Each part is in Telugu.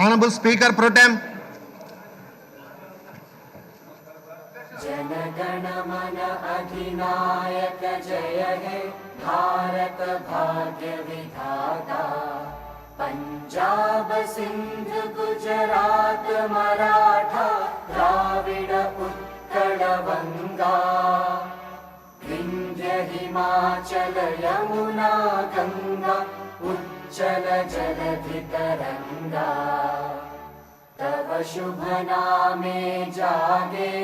Honorable Speaker Pro Tem. Jana Gana Mana अधिनायक जय हे, भारत भाग्य विधाता पंजाब सिंध गुजरात मराठा, द्राविड उत्कल बंगा विंध्य हिमाचल यमुना गंगा उच्चल जलधि तरंगा तव शुभ नामे जागे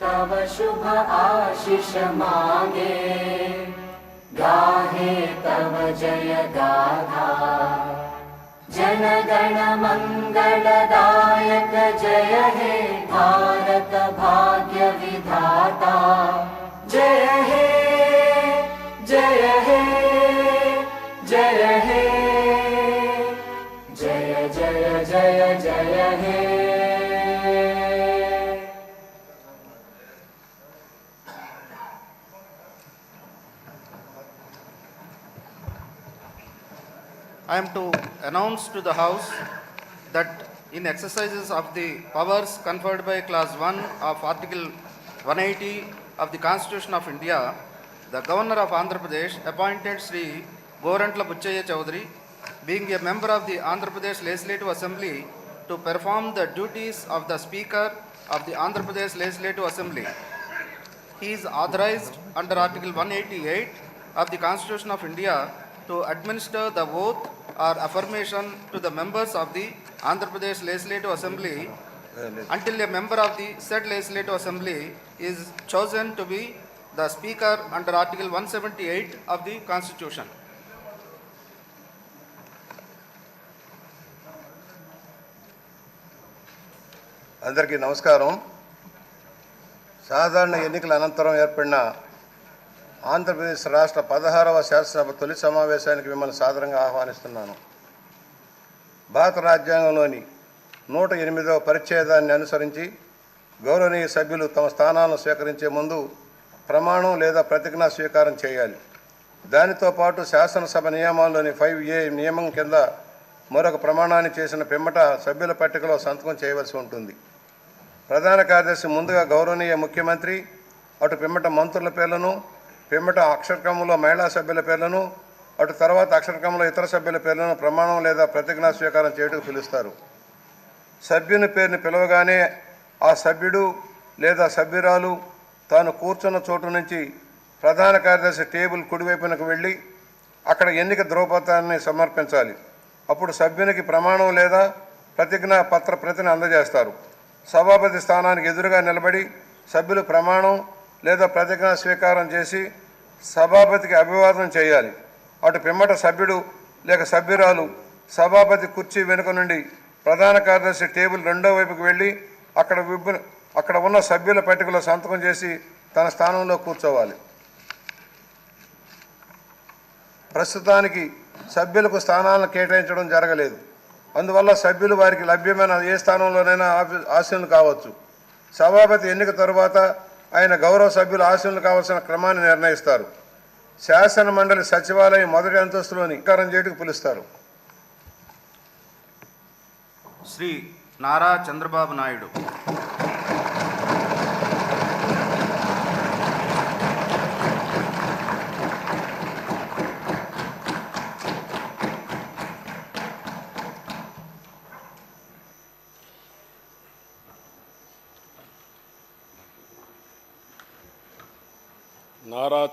तव शुभ आशीष मागे। गाहे तव जय गाथा जनगण मंगलदायक जय हे भारत भाग्य विधाता। जय हे जय हे जय हे जय जय जय जय हे I am to announce to the House that in exercises of the powers conferred by Clause 1 of Article 180 of the Constitution of India, the Governor of Andhra Pradesh appointed Sri Gorantla Buchaya Chowdhury, being a member of the Andhra Pradesh Legislative Assembly, to perform the duties of the Speaker of the Andhra Pradesh Legislative Assembly. He is authorized under Article 188 of the Constitution of India to administer the oath or affirmation to the members of the Andhra Pradesh Legislative Assembly until a member of the said Legislative Assembly is chosen to be the Speaker under Article 178 of the Constitution. అందరికీ నమస్కారం. సాధారణ ఎన్నికల అనంతరం ఏర్పడిన ఆంధ్రప్రదేశ్ రాష్ట్ర పదహారవ శాసనసభ తొలి సమావేశానికి మిమ్మల్ని సాధారణంగా ఆహ్వానిస్తున్నాను. భారత రాజ్యాంగంలోని నూట ఎనిమిదవ పరిచ్ఛేదాన్ని అనుసరించి గౌరవనీయ సభ్యులు తమ స్థానాలను స్వీకరించే ముందు ప్రమాణం లేదా ప్రతిజ్ఞా స్వీకారం చేయాలి. దానితో పాటు శాసనసభ నియమాల్లోని ఫైవ్ ఏ నియమం కింద మరొక ప్రమాణాన్ని చేసిన పిమ్మట సభ్యుల పట్టికలో సంతకం చేయవలసి ఉంటుంది. ప్రధాన కార్యదర్శి ముందుగా గౌరవనీయ ముఖ్యమంత్రి అటు పిమ్మట మంత్రుల పేర్లను పిమ్మట అక్షరక్రమంలో మహిళా సభ్యుల పేర్లను అటు తర్వాత అక్షరక్రమంలో ఇతర సభ్యుల పేర్లను ప్రమాణం లేదా ప్రతిజ్ఞా స్వీకారం చేయటకు పిలుస్తారు. సభ్యుని పేరుని పిలవగానే ఆ సభ్యుడు లేదా సభ్యురాలు తాను కూర్చున్న చోటు నుంచి ప్రధాన కార్యదర్శి టేబుల్ కుడివైపునకు వెళ్ళి అక్కడ ఎన్నిక ధ్రువపత్రాన్ని సమర్పించాలి. అప్పుడు సభ్యునికి ప్రమాణం లేదా ప్రతిజ్ఞా పత్ర ప్రతిని అందజేస్తారు. సభాపతి స్థానానికి ఎదురుగా నిలబడి సభ్యులు ప్రమాణం లేదా ప్రతిజ్ఞా స్వీకారం చేసి సభాపతికి అభివాదం చేయాలి. అటు పిమ్మట సభ్యుడు లేక సభ్యురాలు సభాపతి కుర్చీ వెనుక నుండి ప్రధాన కార్యదర్శి టేబుల్ రెండో వైపుకి వెళ్ళి అక్కడ అక్కడ ఉన్న సభ్యుల పట్టికలో సంతకం చేసి తన స్థానంలో కూర్చోవాలి. ప్రస్తుతానికి సభ్యులకు స్థానాలను కేటాయించడం జరగలేదు. అందువల్ల సభ్యులు వారికి లభ్యమైన ఏ స్థానంలోనైనా ఆఫీ ఆశీనులు కావచ్చు. సభాపతి ఎన్నిక తరువాత ఆయన గౌరవ సభ్యులు ఆశీనులు కావాల్సిన క్రమాన్ని నిర్ణయిస్తారు. శాసన మండలి సచివాలయం మొదటి అంతస్తులోని కారం చేయటకు పిలుస్తారు. శ్రీ నారా చంద్రబాబు నాయుడు నారా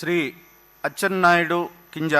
శ్రీ అచ్చెన్నాయుడు కింజ